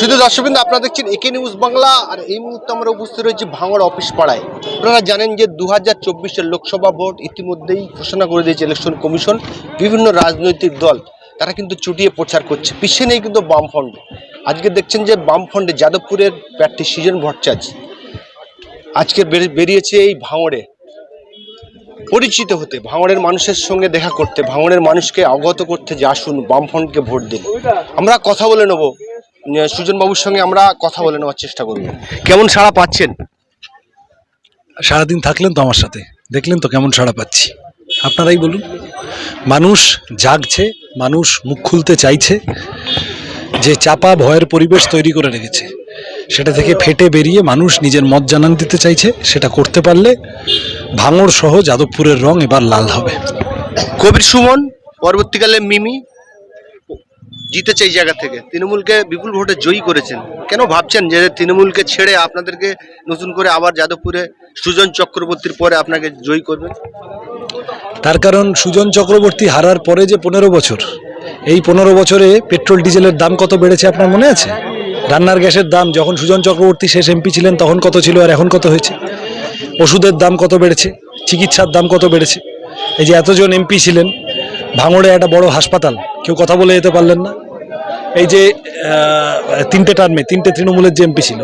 শুধু দর্শকবৃন্দ, আপনারা দেখছেন একে নিউজ বাংলা, আর এই মুহূর্তে আমরা উপস্থিত রয়েছি ভাঙড় অফিস পাড়ায়। আপনারা জানেন যে দু হাজার চব্বিশের লোকসভা ভোট ইতিমধ্যেই ঘোষণা করে দিয়েছে ইলেকশন কমিশন, বিভিন্ন রাজনৈতিক দল। তারা কিন্তু চুটিয়ে প্রচার করছে। পিছিয়ে নেই কিন্তু বামফ্রন্ট। আজকে দেখছেন যে বামফ্রন্টে যাদবপুরের প্রার্থী সৃজন ভট্টাচার্য। আজকে বেরিয়েছে এই ভাঙড়ে। পরিচিত হতে, ভাঙড়ের মানুষের সঙ্গে দেখা করতে, ভাঙড়ের মানুষকে অবগত করতে যে আসুন, বামফ্রন্টকে ভোট দিন। আমরা কথা বলে নেব। সুজন বাবুর সঙ্গে আমরা কথা বলে নেওয়ার চেষ্টা করব। কেমন সাড়া পাচ্ছেন? সারাদিন থাকলেন তো আমার সাথে। দেখলেন তো কেমন সাড়া পাচ্ছি। আপনারাই বলুন। মানুষ জাগছে মানুষ মুখ খুলতে চাইছে যে চাপা ভয়ের পরিবেশ তৈরি করে রেখেছে। সেটা থেকে ফেটে বেরিয়ে মানুষ নিজের মত জানান দিতে চাইছে সেটা করতে পারলে ভাঙড় সহ যাদবপুরের রং এবার লাল হবে। কবির সুমন পরবর্তীকালে মিমি জিতেছে এই জায়গা থেকে। তৃণমূলকে বিপুল ভোটে জয়ী করেছেন। কেন ভাবছেন যে তৃণমূলকে ছেড়ে আপনাদেরকে নতুন করে আবার যাদবপুরে সুজন চক্রবর্তীর পরে আপনাকে জয়ী করবেন? তার কারণ, সুজন চক্রবর্তী হারার পরে যে পনেরো বছর, এই পনেরো বছরে পেট্রোল, ডিজেলের দাম কত বেড়েছে আপনার মনে আছে? রান্নার গ্যাসের দাম, যখন সুজন চক্রবর্তী শেষ এমপি ছিলেন, তখন কত ছিল আর এখন কত হয়েছে? ওষুধের দাম কত বেড়েছে? চিকিৎসার দাম কত বেড়েছে? এই যে এতজন এমপি ছিলেন, ভাঙড়ে একটা বড় হাসপাতাল, কেউ কথা বলে যেতে পারলেন না। এই যে তিনটে টার্মে তিনটে তৃণমূলের যে এমপি ছিল,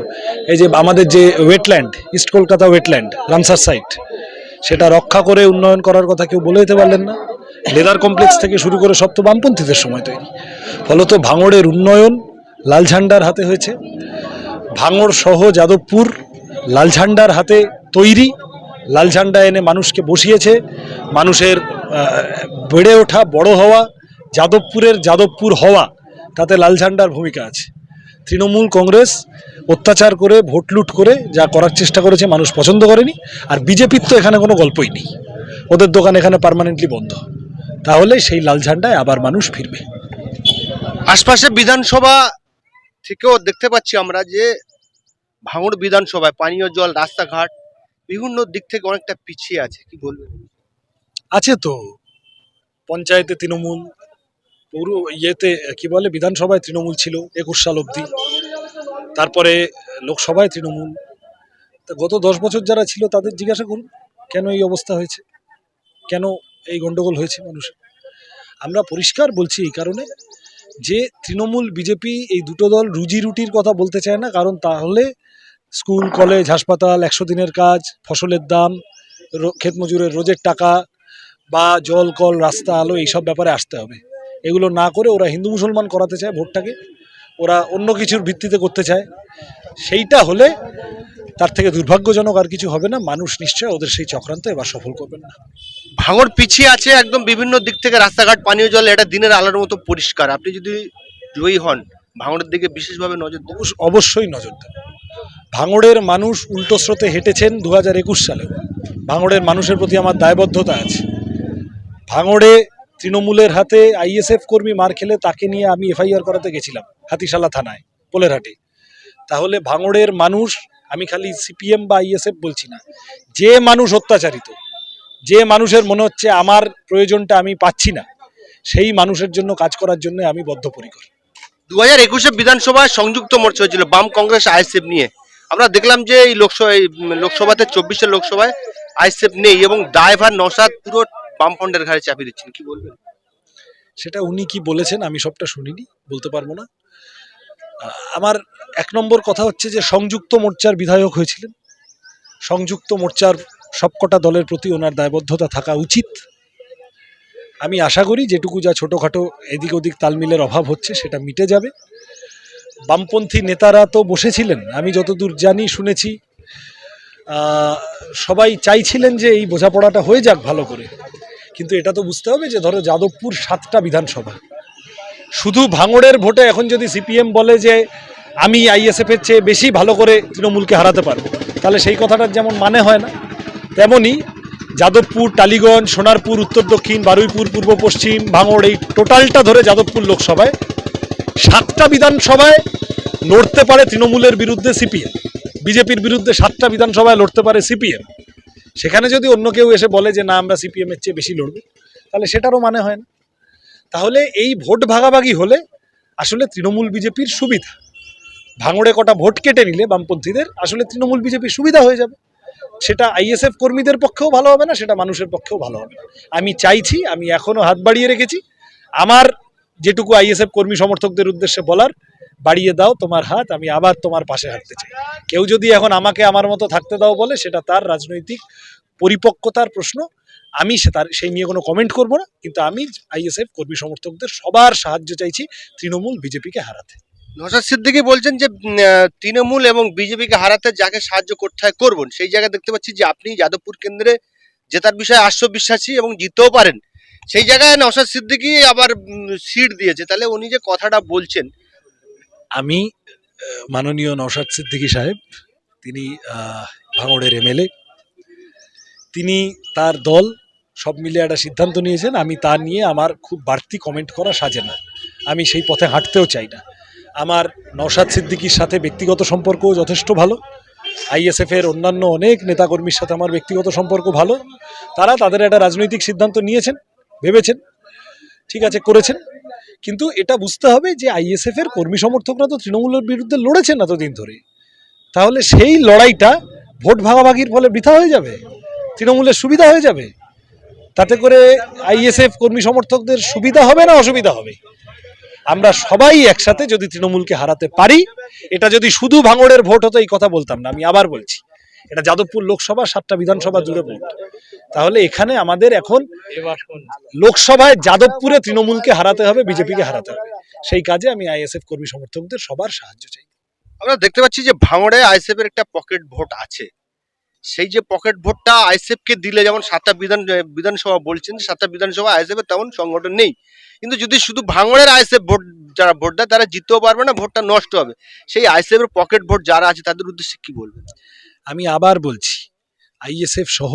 এই যে আমাদের যে wetland east Kolkata wetland Ramsar site সেটা রক্ষা করে উন্নয়ন করার কথা কেউ বলে দিতে পারলেন না। লেদার কমপ্লেক্স থেকে শুরু করে সব তো বামপন্থীদের সময় তৈরি। ফলত ভাঙড়ের উন্নয়ন লাল ঝান্ডার হাতে হয়েছে। ভাঙড় সহ যাদবপুর লাল ঝান্ডার হাতে তৈরি। লাল ঝান্ডা এনে মানুষকে বসিয়েছে। মানুষের বেড়ে ওঠা, বড় হওয়া, যাদবপুরের যাদবপুর হওয়া তাতে লাল ঝান্ডার ভূমিকা আছে। তৃণমূল কংগ্রেস অত্যাচার করে ভোট লুট করে যা করার চেষ্টা করেছে মানুষ পছন্দ করেনি। আর বিজেপির তো এখানে কোনো গল্পই নেই। ওদের দোকান এখানে পারমানেন্টলি বন্ধ। তাহলে সেই লাল ঝান্ডায় আবার মানুষ ফিরবে। আশপাশে বিধানসভা থেকেও দেখতে পাচ্ছি আমরা যে ভাঙড় বিধানসভায় পানীয় জল রাস্তাঘাট বিভিন্ন দিক থেকে অনেকটা পিছিয়ে আছে। কি বলবেন? আছে তো। পঞ্চায়েতে তৃণমূল পৌর ইয়েতে, কি বলে, বিধানসভায় তৃণমূল ছিল একুশ সাল অবধি। তারপরে লোকসভায় তৃণমূল। তা গত দশ বছর যারা ছিল, তাদের জিজ্ঞাসা করুন, কেন এই অবস্থা হয়েছে? কেন এই গন্ডগোল হয়েছে মানুষের? আমরা পরিষ্কার বলছি এই কারণে যে তৃণমূল, বিজেপি এই দুটো দল রুজি রুটির কথা বলতে চায় না, কারণ তাহলে স্কুল, কলেজ, হাসপাতাল, একশো দিনের কাজ, ফসলের দাম ক্ষেত মজুরের রোজের টাকা বা জল, কল, রাস্তা, আলো, এইসব ব্যাপারে আসতে হবে। এগুলো না করে ওরা হিন্দু মুসলমান করাতে চায় ভোটটাকে ওরা অন্য কিছুর ভিত্তিতে করতে চায়। সেইটা হলে তার থেকে দুর্ভাগ্যজনক আর কিছু হবে না মানুষ নিশ্চয় ওদের সেই চক্রান্ত এবার সফল করবেন না। ভাঙড় পিছিয়ে আছে একদম বিভিন্ন দিক থেকে রাস্তাঘাট পানীয় জল এটা দিনের আলোর মতো পরিষ্কার। আপনি যদি জয়ী হন ভাঙড়ের দিকে বিশেষভাবে নজর দেবেন অবশ্যই নজর দেবে ভাঙড়ের মানুষ উল্টো স্রোতে হেঁটেছেন দু হাজার একুশ সালে ভাঙড়ের মানুষের প্রতি আমার দায়বদ্ধতা আছে। ভাঙড়ে তৃণমূলের হাতে আইএসএফ কর্মী মার খেলে তাকে নিয়ে আমি এফআইআর করাতে গেছিলাম হাতিশালা থানায় পোলেরহাটে তাহলে ভাঙড়ের মানুষ, আমি খালি সিপিএম বা আইএসএফ বলছি না, যে মানুষ অত্যাচারিত, যে মানুষের মনে হচ্ছে আমার প্রয়োজনটা আমি পাচ্ছি না, সেই মানুষের জন্য কাজ করার জন্য আমি বদ্ধপরিকর। দু হাজার একুশে বিধানসভায় সংযুক্ত মোর্চা হয়েছিল বাম কংগ্রেস আইএসএফ নিয়ে। আমরা দেখলাম যে এই লোকসভা লোকসভাতে চব্বিশের লোকসভায় আইএসএফ নেই এবং ড্রাইভার নসাদ পুরো বামফ্রন্টের ঘাড়ে চাপিয়ে দিচ্ছেন, কি বলবেন? সেটা উনি কি বলেছেন আমি সবটা শুনিনি, বলতে পারব না। আমার এক নম্বর কথা হচ্ছে যে, সংযুক্ত মোর্চার বিধায়ক হয়েছিলেন। সংযুক্ত মোর্চার সবকটা দলের প্রতি ওনার দায়বদ্ধতা থাকা উচিত। আমি আশা করি যেটুকু যা ছোটোখাটো এদিক ওদিক তালমিলের অভাব হচ্ছে, সেটা মিটে যাবে। বামপন্থী নেতারা তো বসেছিলেন, আমি যতদূর জানি, শুনেছি। সবাই চাইছিলেন যে এই বোঝাপড়াটা হয়ে যাক ভালো করে। কিন্তু এটা তো বুঝতে হবে যে ধরো যাদবপুর সাতটা বিধানসভা। শুধু ভাঙড়ের ভোটে এখন যদি সিপিএম বলে যে আমি আইএসএফ এর চেয়ে বেশি ভালো করে তৃণমূলকে হারাতে পারব, তাহলে সেই কথাটার যেমন মানে হয় না, তেমনই যাদবপুর, টালিগঞ্জ, সোনারপুর, উত্তর দক্ষিণ, বারুইপুর, পূর্ব পশ্চিম, ভাঙড়, এই টোটালটা ধরে যাদবপুর লোকসভায় সাতটা বিধানসভায় লড়তে পারে তৃণমূলের বিরুদ্ধে সিপিএম। বিজেপির বিরুদ্ধে সাতটা বিধানসভায় লড়তে পারে সিপিএম। সেখানে যদি অন্য কেউ এসে বলে যে না, আমরা সিপিএম এর চেয়ে বেশি লড়ব, তাহলে সেটারও মানে হয় না। তাহলে এই ভোট ভাগাভাগি হলে আসলে তৃণমূল বিজেপির সুবিধা। ভাঙড়ে কটা ভোট কেটে নিলে বামপন্থীদের, আসলে তৃণমূল বিজেপির সুবিধা হয়ে যাবে। সেটা আইএসএফ কর্মীদের পক্ষেও ভালো হবে না, সেটা মানুষের পক্ষেও ভালো হবে আমি চাইছি, আমি এখনও হাত বাড়িয়ে রেখেছি। আমার যেটুকু আইএসএফ কর্মী সমর্থকদের উদ্দেশ্যে বলার বাড়িয়ে দাও তোমার হাত, আমি আবার তোমার পাশে হাঁটতে চাই। কেউ যদি এখন আমাকে আমার মতো থাকতে দাও বলে, সেটা তার রাজনৈতিক পরিপক্কতার প্রশ্ন। আমি সে তার, সেই নিয়ে কোনো কমেন্ট করব না, কিন্তু আমি আইএসএফ কর্মী সমর্থকদের সবার সাহায্য চাইছি তৃণমূল বিজেপিকে হারাতে। নসাদ সিদ্দিকি বলছেন যে তৃণমূল এবং বিজেপিকে হারাতে যাকে সাহায্য করতে হয় করবেন সেই জায়গায় দেখতে পাচ্ছি যে, আপনি যাদবপুর কেন্দ্রে জেতার বিষয়ে আশ্ববিশ্বাসী এবং জিততেও পারেন। সেই জায়গায় নসাদ সিদ্দিকি আবার সিট দিয়েছে। তাহলে উনি যে কথাটা বলছেন আমি মাননীয় নওশাদ সিদ্দিকী সাহেব, তিনি ভাঙড়ের এমএলএ। তিনি তার দল সব মিলে একটা সিদ্ধান্ত নিয়েছেন, আমি তা নিয়ে আমার খুব বাড়তি কমেন্ট করা সাজে না। আমি সেই পথে হাঁটতেও চাই না। আমার নওশাদ সিদ্দিকীর সাথে ব্যক্তিগত সম্পর্কও যথেষ্ট ভালো। আইএসএফ এর অন্যান্য অনেক নেতাকর্মীর সাথে আমার ব্যক্তিগত সম্পর্ক ভালো। তারা তাদের একটা রাজনৈতিক সিদ্ধান্ত নিয়েছেন, ভেবেছেন, ঠিক আছে, করেছেন। কিন্তু এটা বুঝতে হবে যে আইএসএফ এর কর্মী সমর্থকরা তো তৃণমূলের বিরুদ্ধে লড়েছেন এতদিন ধরে। তাহলে সেই লড়াইটা ভোট ভাগাভাগির ফলে বৃথা হয়ে যাবে? তৃণমূলের সুবিধা হয়ে যাবে? তাতে করে আইএসএফ কর্মী সমর্থকদের সুবিধা হবে না অসুবিধা হবে? আমরা সবাই একসাথে যদি তৃণমূলকে হারাতে পারি, এটা যদি শুধু ভাঙড়ের ভোট হতো, এই কথা বলতাম না, আমি আবার বলছি। এটা যাদবপুর লোকসভা, সাতটা বিধানসভা জুড়ে ভোট। তাহলে এখানে আমাদের এখন লোকসভায় যাদবপুরে তৃণমূলকে হারাতে হবে, বিজেপিকে হারাতে হবে। সেই কাজে আমি আইএসএফ কর্মী সমর্থকদের সবার সাহায্য চাই। আমরা দেখতে পাচ্ছি যে ভাঙড়ে আইসেফ এর একটা পকেট ভোট আছে। সেই যে পকেট ভোটটা আইসেফ কে দিলে, যেমন সাতটা বিধান বিধানসভা বলছেন, সাতটা বিধানসভা আইসেফ এর তেমন সংগঠন নেই। কিন্তু যদি শুধু ভাঙড়ের আইসেফ ভোট যারা ভোট দেয়, তারা জিততেও পারবে না, ভোটটা নষ্ট হবে। সেই আইসেফ এর পকেট ভোট যারা আছে, তাদের উদ্দেশ্যে কি বলবেন? আমি আবার বলছি আইএসএফ সহ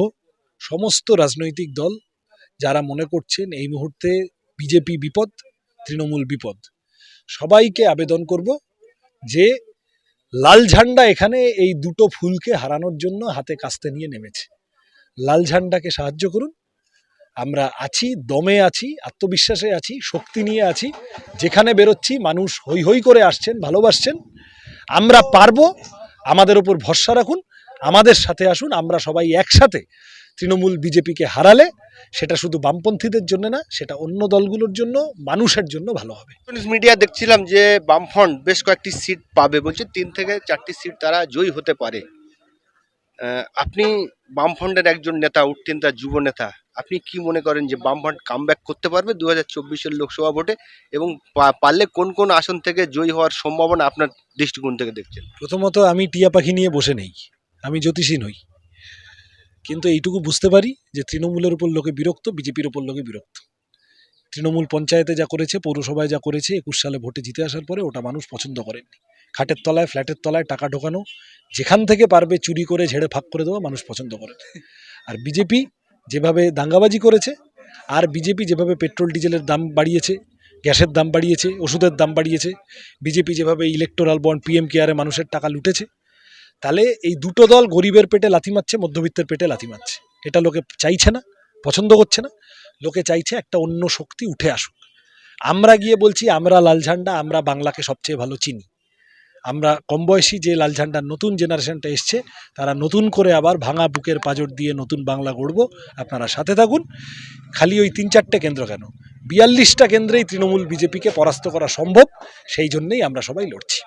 সমস্ত রাজনৈতিক দল যারা মনে করছেন এই মুহূর্তে বিজেপি বিপদ, তৃণমূল বিপদ, সবাইকে আবেদন করব যে লাল ঝান্ডা এখানে এই দুটো ফুলকে হারানোর জন্য হাতে কাস্তে নিয়ে নেমেছে। লাল ঝান্ডাকে সাহায্য করুন। আমরা আছি, দমে আছি, আত্মবিশ্বাসে আছি, শক্তি নিয়ে আছি। যেখানে বেরোচ্ছি, মানুষ হই হই করে আসছেন, ভালোবাসছেন। আমরা পারব, আমাদের উপর ভরসা রাখুন। আমাদের সাথে আসুন আমরা সবাই একসাথে তৃণমূল বিজেপিকে হারালে সেটা শুধু বামপন্থীদের জন্য না সেটা অন্য দলগুলোর জন্য মানুষের জন্য ভালো হবে। মিডিয়া দেখছিলাম যে বামফ্রন্ট বেশ কয়েকটি সিট পাবে বলছে তিন থেকে চারটি সিট তারা জয়ী হতে পারে। আপনি বামফ্রন্টের একজন নেতা উঠতেন তার যুব নেতা আপনি কি মনে করেন যে বামফ্রন্ট কামব্যাক করতে পারবে দু হাজার চব্বিশের লোকসভা ভোটে? এবং পারলে কোন কোন আসন থেকে জয়ী হওয়ার সম্ভাবনা আপনার দৃষ্টিকোণ থেকে দেখছেন? প্রথমত আমি টিয়া পাখি নিয়ে বসে নেই। আমি জ্যোতিষী নই। কিন্তু এইটুকু বুঝতে পারি যে তৃণমূলের উপর লোকে বিরক্ত, বিজেপির উপর লোকে বিরক্ত। তৃণমূল পঞ্চায়েতে যা করেছে, পৌরসভায় যা করেছে, একুশ সালে ভোটে জিতে আসার পরে ওটা মানুষ পছন্দ করেননি। খাটের তলায়, ফ্ল্যাটের তলায় টাকা ঢোকানো, যেখান থেকে পারবে চুরি করে, ঝেড়ে ফাঁক করে দেওয়া মানুষ পছন্দ করেন। আর বিজেপি যেভাবে দাঙ্গাবাজি করেছে, আর বিজেপি যেভাবে পেট্রোল, ডিজেলের দাম বাড়িয়েছে, গ্যাসের দাম বাড়িয়েছে, ওষুধের দাম বাড়িয়েছে, বিজেপি যেভাবে ইলেকটোরাল বন্ড, পিএম কেয়ারে মানুষের টাকা লুটেছে তাহলে এই দুটো দল গরিবের পেটে লাথি মারছে, মধ্যবিত্তের পেটে লাথি মারছে। এটা লোকে চাইছে না, পছন্দ করছে না। লোকে চাইছে একটা অন্য শক্তি উঠে আসুক। আমরা গিয়ে বলছি, আমরা লাল ঝান্ডা, আমরা বাংলাকে সবচেয়ে ভালো চিনি। আমরা কম বয়সী যে লাল ঝান্ডার নতুন জেনারেশনটা এসছে, তারা নতুন করে আবার ভাঙা বুকের পাজর দিয়ে নতুন বাংলা গড়ব। আপনারা সাথে থাকুন। খালি ওই তিন চারটে কেন্দ্র কেন? বিয়াল্লিশটা কেন্দ্রেই তৃণমূল বিজেপিকে পরাস্ত করা সম্ভব, সেই জন্যেই আমরা সবাই লড়ছি।